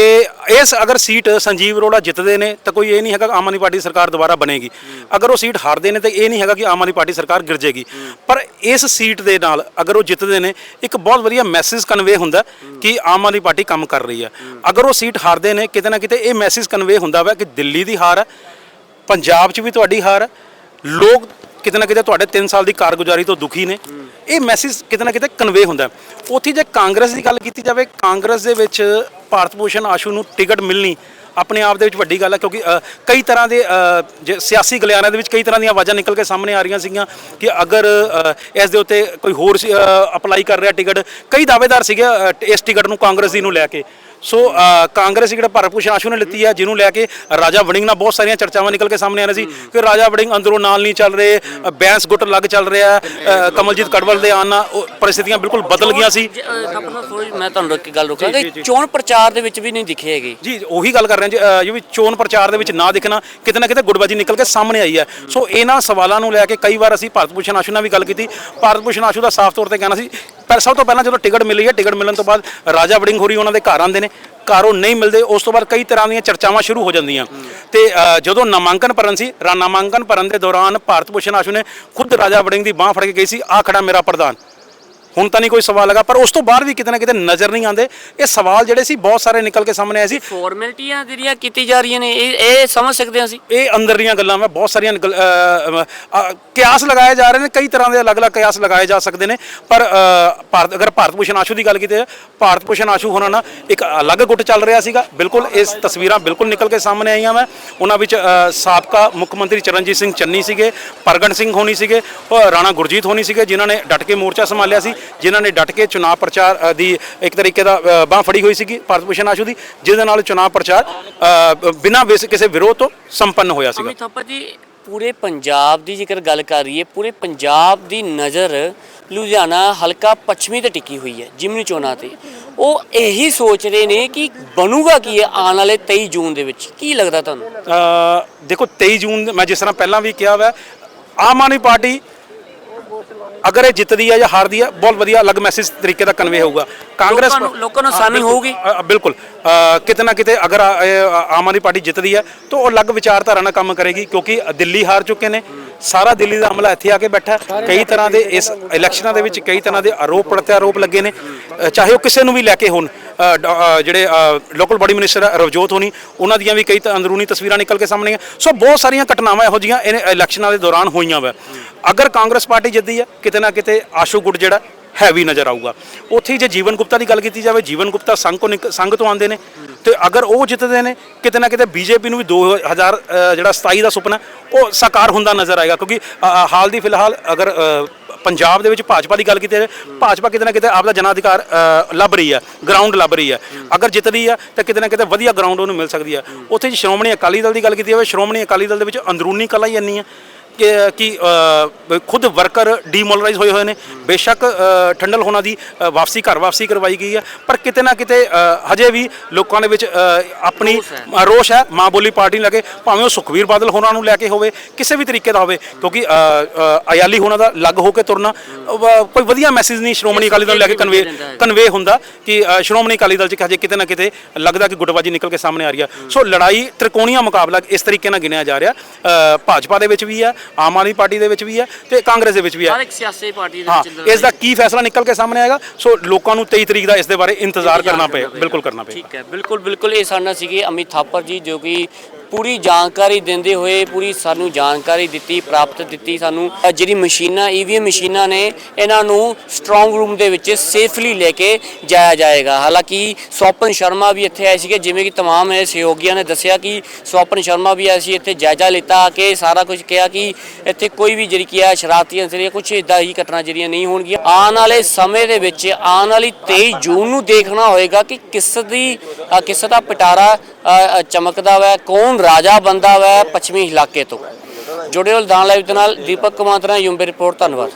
ਇਸ ਅਗਰ ਸੀਟ ਸੰਜੀਵ ਅਰੋੜਾ ਜਿੱਤਦੇ ਨੇ ਤਾਂ ਕੋਈ ਇਹ ਨਹੀਂ ਹੈਗਾ ਆਮ ਆਦਮੀ ਪਾਰਟੀ ਸਰਕਾਰ ਦੁਬਾਰਾ ਬਣੇਗੀ। ਅਗਰ ਉਹ ਸੀਟ ਹਾਰਦੇ ਨੇ ਤਾਂ ਇਹ ਨਹੀਂ ਹੈਗਾ ਕਿ ਆਮ ਆਦਮੀ ਪਾਰਟੀ ਸਰਕਾਰ ਗਿਰ ਜਾਏਗੀ। ਪਰ ਇਸ ਸੀਟ ਦੇ ਨਾਲ ਅਗਰ ਉਹ ਜਿੱਤਦੇ ਨੇ ਇੱਕ ਬਹੁਤ ਵਧੀਆ ਮੈਸੇਜ ਕਨਵੇ ਹੁੰਦਾ ਕਿ ਆਮ ਆਦਮੀ ਪਾਰਟੀ ਕੰਮ ਕਰ ਰਹੀ ਹੈ। ਅਗਰ ਉਹ ਸੀਟ ਹਾਰਦੇ ਨੇ ਕਿਤੇ ਨਾ ਕਿਤੇ ਇਹ ਮੈਸੇਜ ਕਨਵੇ ਹੁੰਦਾ ਵਾ ਕਿ ਦਿੱਲੀ ਦੀ ਹਾਰ ਹੈ ਪੰਜਾਬ 'ਚ ਵੀ ਤੁਹਾਡੀ ਹਾਰ ਹੈ ਲੋਕ ਕਿਤੇ ਨਾ ਕਿਤੇ ਤੁਹਾਡੇ 3 ਸਾਲ ਦੀ ਕਾਰਗੁਜ਼ਾਰੀ ਤੋਂ ਦੁਖੀ ਨੇ। ਇਹ ਮੈਸੇਜ ਕਿਤੇ ਨਾ ਕਿਤੇ ਕਨਵੇ ਹੁੰਦਾ ਉੱਥੇ ਜੇ ਕਾਂਗਰਸ ਦੀ ਗੱਲ ਕੀਤੀ ਜਾਵੇ, ਕਾਂਗਰਸ ਦੇ ਵਿੱਚ ਭਾਰਤ ਭੂਸ਼ਣ ਆਸ਼ੂ ਨੂੰ ਟਿਕਟ ਮਿਲਣੀ ਆਪਣੇ ਆਪ ਦੇ ਵਿੱਚ ਵੱਡੀ ਗੱਲ ਹੈ ਕਿਉਂਕਿ ਕਈ ਤਰ੍ਹਾਂ ਦੇ ਜੇ ਸਿਆਸੀ ਗਲਿਆਰਿਆਂ ਦੇ ਵਿੱਚ ਕਈ ਤਰ੍ਹਾਂ ਦੀਆਂ ਆਵਾਜ਼ਾਂ ਨਿਕਲ ਕੇ ਸਾਹਮਣੇ ਆ ਰਹੀਆਂ ਸੀਗੀਆਂ ਕਿ ਅਗਰ ਇਸ ਦੇ ਉੱਤੇ ਕੋਈ ਹੋਰ ਅਪਲਾਈ ਕਰ ਰਿਹਾ ਟਿਕਟ, ਕਈ ਦਾਅਵੇਦਾਰ ਸੀਗੇ ਇਸ ਟਿਕਟ ਨੂੰ ਕਾਂਗਰਸ ਦੀ ਨੂੰ ਲੈ ਕੇ। ਸੋ ਅ, ਕਾਂਗਰਸ ਜਿਹੜਾ ਭਾਰਤ ਭੂਸ਼ਣ ਆਸ਼ੂ ਨੇ ਲਿੱਤੀ ਹੈ ਜਿਹਨੂੰ ਲੈ ਕੇ ਰਾਜਾ ਵੜਿੰਗ ਨਾਲ ਬਹੁਤ ਸਾਰੀਆਂ ਚਰਚਾਵਾਂ ਨਿਕਲ ਕੇ ਸਾਹਮਣੇ ਆ ਰਹੀਆਂ ਸੀ ਕਿ ਰਾਜਾ ਵੜਿੰਗ ਅੰਦਰੋਂ ਨਾਲ ਨਹੀਂ ਚੱਲ ਰਹੇ ਬੈਂਸ ਗੁੱਟ ਲੱਗ ਚੱਲ ਰਿਹਾ ਕਮਲਜੀਤ ਕੜਵਲ ਦੇ ਆਉਣ ਨਾਲ ਉਹ ਪਰਿਸਥਿਤੀਆਂ ਬਿਲਕੁਲ ਬਦਲ ਗਈਆਂ ਸੀ। ਆਪਣਾ ਮੈਂ ਤੁਹਾਨੂੰ ਇੱਕ ਗੱਲ ਰੋਕਾਂਗਾ ਚੋਣ ਪ੍ਰਚਾਰ ਦੇ ਵਿੱਚ ਵੀ ਨਹੀਂ ਦਿਖੇ ਹੈਗੇ। ਜੀ ਉਹੀ ਗੱਲ ਕਰ ਰਹੇ ਹਾਂ ਜੀ ਵੀ ਚੋਣ ਪ੍ਰਚਾਰ ਦੇ ਵਿੱਚ ਨਾ ਦਿਖਣਾ ਕਿਤੇ ਨਾ ਕਿਤੇ ਗੁੜਬਾਜੀ ਨਿਕਲ ਕੇ ਸਾਹਮਣੇ ਆਈ ਹੈ। ਸੋ ਇਹਨਾਂ ਸਵਾਲਾਂ ਨੂੰ ਲੈ ਕੇ ਕਈ ਵਾਰ ਅਸੀਂ ਭਾਰਤ ਭੂਸ਼ਣ ਆਸ਼ੂ ਨਾਲ ਵੀ ਗੱਲ ਕੀਤੀ। ਭਾਰਤ ਭੂਸ਼ਣ ਆਸ਼ੂ ਦਾ ਸਾਫ਼ ਤੌਰ ਤੇ ਕਹਿਣਾ ਸੀ ਪਰ ਸਭ ਤੋਂ ਪਹਿਲਾਂ ਜਦੋਂ ਟਿਕਟ ਮਿਲੀ ਹੈ, ਟਿਕਟ ਮਿਲਣ ਤੋਂ ਬਾਅਦ ਰਾਜਾ ਵੜਿੰਗ ਹੋਰੀ ਉਹਨਾਂ ਦੇ ਘਰ ਆਉਂਦੇ ਨੇ, ਘਰੋਂ ਨਹੀਂ ਮਿਲਦੇ, ਉਸ ਤੋਂ ਬਾਅਦ ਕਈ ਤਰ੍ਹਾਂ ਦੀਆਂ ਚਰਚਾਵਾਂ ਸ਼ੁਰੂ ਹੋ ਜਾਂਦੀਆਂ। ਤੇ ਜਦੋਂ ਨਾਮਾਂਕਨ ਭਰਨ ਸੀ, ਰਾ ਨਾਮਾਂਕਨ ਭਰਨ ਦੇ ਦੌਰਾਨ ਭਾਰਤ ਭੂਸ਼ਣ ਆਸ਼ੂ ਨੇ ਖੁਦ ਰਾਜਾ ਵੜਿੰਗ ਦੀ ਬਾਹ ਫੜ ਕੇ ਗਈ ਸੀ ਆ ਖੜਾ ਮੇਰਾ ਪ੍ਰਧਾਨ। ਹੁਣ ਤਾਂ ਨਹੀਂ ਕੋਈ ਸਵਾਲ ਲਗਾ ਪਰ ਉਸ ਤੋਂ ਬਾਅਦ ਵੀ ਕਿਤੇ ਨਾ ਕਿਤੇ ਨਜ਼ਰ ਨਹੀਂ ਆਉਂਦੇ। ਇਹ ਸਵਾਲ ਜਿਹੜੇ ਸੀ ਬਹੁਤ ਸਾਰੇ ਨਿਕਲ ਕੇ ਸਾਹਮਣੇ ਆਏ ਸੀ। ਫਾਰਮੈਲਿਟੀਆਂ ਜਿਹੜੀਆਂ ਕੀਤੀ ਜਾ ਰਹੀਆਂ ਨੇ ਇਹ ਇਹ ਸਮਝ ਸਕਦੇ ਹਾਂ ਅਸੀਂ। ਇਹ ਅੰਦਰਲੀਆਂ ਗੱਲਾਂ ਮੈਂ ਬਹੁਤ ਸਾਰੀਆਂ ਨਿਕਲ- ਅ, ਅ, ਅ, ਕਿਆਸ ਲਗਾਏ ਜਾ ਰਹੇ ਨੇ ਕਈ ਤਰ੍ਹਾਂ ਦੇ ਅਲੱਗ-ਅਲੱਗ ਕਿਆਸ ਲਗਾਏ ਜਾ ਸਕਦੇ ਨੇ। ਪਰ ਅ, ਭਾਰਤ ਅਗਰ ਭਾਰਤ ਭੂਸ਼ਣ ਆਸ਼ੂ ਦੀ ਗੱਲ ਕੀਤੀ ਜਾਏ ਭਾਰਤ ਭੂਸ਼ਣ ਆਸ਼ੂ ਹੋਣਾ ਨਾ ਇੱਕ ਅਲੱਗ ਗੁੱਟ ਚੱਲ ਰਿਹਾ ਸੀਗਾ। ਬਿਲਕੁਲ ਇਸ ਤਸਵੀਰਾਂ ਬਿਲਕੁਲ ਨਿਕਲ ਕੇ ਸਾਹਮਣੇ ਆਈਆਂ ਮੈਂ। ਉਹਨਾਂ ਵਿੱਚ ਅ, ਸਾਬਕਾ ਮੁੱਖ ਮੰਤਰੀ ਚਰਨਜੀਤ ਸਿੰਘ ਚੰਨੀ ਸੀਗੇ ਪ੍ਰਗਟ ਸਿੰਘ ਹੋਣੀ ਸੀਗੇ ਔਰ ਰਾਣਾ ਗੁਰਜੀਤ ਹੋਣੀ ਸੀਗੇ ਜਿਨ੍ਹਾਂ ਨੇ ਡਟ ਕੇ ਮੋਰਚਾ ਸੰਭਾਲਿਆ ਸੀ। ਜਿਨ੍ਹਾਂ ਨੇ ਡਟ ਕੇ ਚੁਣਾਵ ਪ੍ਰਚਾਰ ਦੀ ਇੱਕ ਤਰੀਕੇ ਦਾ ਬਾਹ ਫੜੀ ਹੋਈ ਸੀਗੀ ਭਾਰਤ ਭੂਸ਼ਣ ਆਸ਼ੂ ਦੀ ਜਿਹਦੇ ਨਾਲ ਚੁਣਾਵ ਪ੍ਰਚਾਰ ਬਿਨਾਂ ਕਿਸੇ ਵਿਰੋਧ ਤੋਂ ਸੰਪੰਨ ਹੋਇਆ ਸੀਗਾ। ਅਮਿਤ ਥਾਪਰ ਜੀ ਪੂਰੇ ਪੰਜਾਬ ਦੀ ਜੇਕਰ ਗੱਲ ਕਰ ਰਹੀਏ ਪੂਰੇ ਪੰਜਾਬ ਦੀ ਨਜ਼ਰ ਲੁਧਿਆਣਾ ਹਲਕਾ ਪੱਛਮੀ ਤੇ ਟਿਕੀ ਹੋਈ ਹੈ ਜਿਮਨੀ ਚੋਣਾਂ ਤੇ। ਉਹ ਇਹੀ ਸੋਚ ਰਹੇ ਨੇ ਕਿ ਬਣੂਗਾ ਕੀ ਹੈ ਆਉਣ ਵਾਲੇ 23 ਜੂਨ ਦੇ ਵਿੱਚ? ਕੀ ਲੱਗਦਾ ਤੁਹਾਨੂੰ? ਦੇਖੋ 23 ਜੂਨ ਮੈਂ ਜਿਸ ਤਰ੍ਹਾਂ ਪਹਿਲਾਂ ਵੀ ਕਿਹਾ ਵਾ ਆਮ ਆਦਮੀ ਪਾਰਟੀ ਅਗਰ ਇਹ ਜਿੱਤਦੀ ਹੈ ਜਾਂ ਹਾਰਦੀ ਹੈ ਬਹੁਤ ਵਧੀਆ ਅਲੱਗ ਮੈਸੇਜ ਤਰੀਕੇ ਦਾ ਕਨਵੇ ਹੋਊਗਾ। ਕਾਂਗਰਸ ਲੋਕਾਂ ਨੂੰ- ਲੋਕਾਂ ਨੂੰ ਆਸਾਨੀ ਹੋਊਗੀ। ਅ, ਬਿਲਕੁਲ। ਅ, ਕਿਤੇ ਨਾ ਕਿਤੇ ਅਗਰ ਇਹ ਆਮ ਆਦਮੀ ਪਾਰਟੀ ਜਿੱਤਦੀ ਹੈ ਤਾਂ ਉਹ ਅਲੱਗ ਵਿਚਾਰਧਾਰਾ ਨਾਲ ਕੰਮ ਕਰੇਗੀ ਕਿਉਂਕਿ ਦਿੱਲੀ ਹਾਰ ਚੁੱਕੇ ਨੇ। ਸਾਰਾ ਦਿੱਲੀ ਦਾ ਅਮਲਾ ਇੱਥੇ ਆ ਕੇ ਬੈਠਾ। ਕਈ ਤਰ੍ਹਾਂ ਦੇ ਇਸ ਇਲੈਕਸ਼ਨਾਂ ਦੇ ਵਿੱਚ ਕਈ ਤਰ੍ਹਾਂ ਦੇ ਆਰੋਪ ਪ੍ਰਤਿਆਰੋਪ ਲੱਗੇ ਨੇ। ਚਾਹੇ ਉਹ ਕਿਸੇ ਨੂੰ ਵੀ ਲੈ ਕੇ ਹੋਣ ਜਿਹੜੇ ਲੋਕਲ ਬਾਡੀ ਮਿਨਿਸਟਰ ਰਵਜੋਤ ਹੋਣੀ ਉਹਨਾਂ ਦੀਆਂ ਵੀ ਕਈ ਅੰਦਰੂਨੀ ਤਸਵੀਰਾਂ ਨਿਕਲ ਕੇ ਸਾਹਮਣੇ ਆ ਸੋ ਬਹੁਤ ਸਾਰੀਆਂ ਘਟਨਾਵਾਂ ਇਹੋ ਜਿਹੀਆਂ ਇਹ ਇਲੈਕਸ਼ਨਾਂ ਦੇ ਦੌਰਾਨ ਹੋਈਆਂ ਵਾ। ਅਗਰ ਕਾਂਗਰਸ ਪਾਰਟੀ ਜਿੱਤਦੀ ਹੈ ਕਿਤੇ ਨਾ ਕਿਤੇ ਆਸ਼ੂ ਗੁੱਟ ਜਿਹੜਾ ਹੈਵੀ ਨਜ਼ਰ ਆਊਗਾ। ਉੱਥੇ ਜੇ ਜੀਵਨ ਗੁਪਤਾ ਦੀ ਗੱਲ ਕੀਤੀ ਜਾਵੇ ਜੀਵਨ ਗੁਪਤਾ ਸੰਘ ਤੋਂ ਸੰਘ ਤੋਂ ਆਉਂਦੇ ਨੇ। ਤੇ ਅਗਰ ਉਹ ਜਿੱਤਦੇ ਨੇ ਕਿਤੇ ਨਾ ਕਿਤੇ ਬੀਜੇਪੀ ਨੂੰ ਵੀ 2000 ਅ, ਜਿਹੜਾ 27 ਦਾ ਸੁਪਨਾ ਉਹ ਸਾਕਾਰ ਹੁੰਦਾ ਨਜ਼ਰ ਆਏਗਾ। ਕਿਉਂਕਿ ਹਾਲ ਦੀ ਫਿਲਹਾਲ ਅਗਰ ਪੰਜਾਬ ਦੇ ਵਿੱਚ ਭਾਜਪਾ ਦੀ ਗੱਲ ਕੀਤੀ ਜਾਵੇ ਭਾਜਪਾ ਕਿਤੇ ਨਾ ਕਿਤੇ ਆਪਦਾ ਜਨਾਧਿਕਾਰ ਅ, ਲੱਭ ਰਹੀ ਹੈ ਗਰਾਊਂਡ ਲੱਭ ਰਹੀ ਹੈ। ਅਗਰ ਜਿੱਤਦੀ ਹੈ ਤਾਂ ਕਿਤੇ ਨਾ ਕਿਤੇ ਵਧੀਆ ਗਰਾਊਂਡ ਉਹਨੂੰ ਮਿਲ ਸਕਦੀ ਹੈ। ਉੱਥੇ ਸ਼੍ਰੋਮਣੀ ਅਕਾਲੀ ਦਲ ਦੀ ਗੱਲ ਕੀਤੀ ਜਾਵੇ ਸ਼੍ਰੋਮਣੀ ਅਕਾਲੀ ਦਲ ਦੇ ਵਿੱਚ ਅੰਦਰੂਨੀ ਕਲਾ ਹੀ ਇੰਨੀ ਹੈ। ਕਿ ਖੁਦ ਵਰਕਰ ਡੀਮੋਲਰਾਈਜ਼ ਹੋਏ ਹੋਏ ਨੇ। ਬੇਸ਼ੱਕ ਠੰਡਲ ਹੋਣਾ ਦੀ ਵਾਪਸੀ ਘਰ ਵਾਪਸੀ ਕਰਵਾਈ ਗਈ ਹੈ। ਪਰ ਕਿਤੇ ਨਾ ਕਿਤੇ ਹਜੇ ਵੀ ਲੋਕਾਂ ਦੇ ਵਿੱਚ ਆਪਣੀ ਰੋਸ ਹੈ। ਹੈ। ਮਾਂ ਬੋਲੀ ਪਾਰਟੀ ਨੂੰ ਲੈ ਕੇ ਭਾਵੇਂ ਉਹ ਸੁਖਵੀਰ ਬਾਦਲ ਹੋਰਾਂ ਨੂੰ ਲੈ ਕੇ ਹੋਵੇ ਕਿਸੇ ਵੀ ਤਰੀਕੇ ਦਾ ਹੋਵੇ ਕਿਉਂਕਿ ਅਯਾਲੀ ਹੋਣਾ ਦਾ ਲੱਗ ਹੋ ਕੇ ਤੁਰਨਾ ਕੋਈ ਵਧੀਆ ਮੈਸੇਜ ਨਹੀਂ ਸ਼੍ਰੋਮਣੀ ਅਕਾਲੀ ਦਲ ਨੂੰ ਲੈ ਕੇ ਕਨਵੇ ਕਨਵੇ ਹੁੰਦਾ ਕਿ ਸ਼੍ਰੋਮਣੀ ਅਕਾਲੀ ਦਲ ਚ ਹਜੇ ਕਿਤੇ ਨਾ ਕਿਤੇ ਲੱਗਦਾ ਕਿ ਗੁੱਟਬਾਜੀ ਨਿਕਲ ਕੇ ਸਾਹਮਣੇ ਆ ਰਹੀ ਆ ਸੋ ਲੜਾਈ ਤ੍ਰਿਕੋਣੀਆ ਮੁਕਾਬਲਾ ਇਸ ਤਰੀਕੇ ਨਾਲ ਗਿਣਿਆ ਜਾ ਰਿਹਾ। ਭਾਜਪਾ ਦੇ ਵਿੱਚ ਵੀ ਹੈ ਆਮ ਆਦਮੀ ਪਾਰਟੀ ਦੇ ਵਿੱਚ ਵੀ ਹੈ ਤੇ ਕਾਂਗਰਸ ਦੇ ਵਿੱਚ ਵੀ ਹਰ ਹੈ ਇੱਕ ਸਿਆਸੀ ਪਾਰਟੀ ਦੇ ਹਾਂ ਵਿੱਚ ਇਸ ਦਾ ਕੀ ਫੈਸਲਾ ਨਿਕਲ ਕੇ ਸਾਹਮਣੇ ਆਏਗਾ? ਸੋ ਲੋਕਾਂ ਨੂੰ 23 ਤਰੀਕ ਦਾ ਇਸ ਦੇ ਬਾਰੇ ਇੰਤਜ਼ਾਰ ਕਰਨਾ ਪਏਗਾ। ਬਿਲਕੁਲ ਕਰਨਾ ਪਏਗਾ। ਠੀਕ ਹੈ ਬਿਲਕੁਲ ਬਿਲਕੁਲ ਇਹ ਸਾਡੇ ਨਾਲ ਸੀਗੇ ਅਮਿਤ ਥਾਪਰ ਜੀ ਜੋ ਕਿ ਪੂਰੀ ਜਾਣਕਾਰੀ ਦਿੰਦੇ ਹੋਏ ਪੂਰੀ ਸਾਨੂੰ ਜਾਣਕਾਰੀ ਦਿੱਤੀ ਪ੍ਰਾਪਤ ਦਿੱਤੀ ਸਾਨੂੰ ਅ, ਜਿਹੜੀ ਮਸ਼ੀਨਾਂ ਈਵੀਐਮ ਮਸ਼ੀਨਾਂ ਨੇ ਇਹਨਾਂ ਨੂੰ ਸਟਰੋਂਗ ਰੂਮ ਦੇ ਵਿੱਚ ਸੇਫਲੀ ਲੈ ਕੇ ਜਾਇਆ ਜਾਏਗਾ ਹਾਲਾਂਕਿ ਸਵਪਨ ਸ਼ਰਮਾ ਵੀ ਇੱਥੇ ਆਏ ਸੀਗੇ ਜਿਵੇਂ ਕਿ तमाम ਮੇਰੇ ਸਹਿਯੋਗੀਆਂ ਨੇ ਦੱਸਿਆ ਕਿ ਸਵਪਨ ਸ਼ਰਮਾ ਵੀ ਆਏ ਸੀ ਇੱਥੇ ਜਾਇਜ਼ਾ ਲਿੱਤਾ ਕਿ ਸਾਰਾ ਕੁਝ ਕਿਹਾ ਕਿ ਇੱਥੇ ਕੋਈ ਵੀ ਜਿਹੜੀ ਕੀ ਹੈ ਸ਼ਰਾਰਤੀਆਂ ਜਿਹੜੀਆਂ ਕੁਝ ਇਦਾਂ ਹੀ ਘਟਨਾ ਜਿਹੜੀਆਂ ਨਹੀਂ ਹੋਣਗੀਆਂ ਆਉਣ ਵਾਲੇ ਸਮੇਂ ਦੇ ਵਿੱਚ ਆਉਣ ਵਾਲੀ 23 ਜੂਨ ਨੂੰ ਦੇਖਣਾ ਹੋਏਗਾ ਕਿ ਕਿਸ ਦੀ ਅ, ਕਿਸ ਦਾ ਪਿਟਾਰਾ ਅ, ਅ, ਚਮਕਦਾ ਵੈ, ਕੌਣ ਰਾਜਾ ਬੰਦਾ ਵੈ ਪੱਛਮੀ ਇਲਾਕੇ ਤੋਂ। ਜੁੜਿਓ ਲਦਾਨ ਲਾਈਵ ਦੇ ਨਾਲ ਦੀਪਕ ਕੁਮਾਰ ਦਾ ਯੂੰਬੇ ਰਿਪੋਰਟ, ਧੰਨਵਾਦ।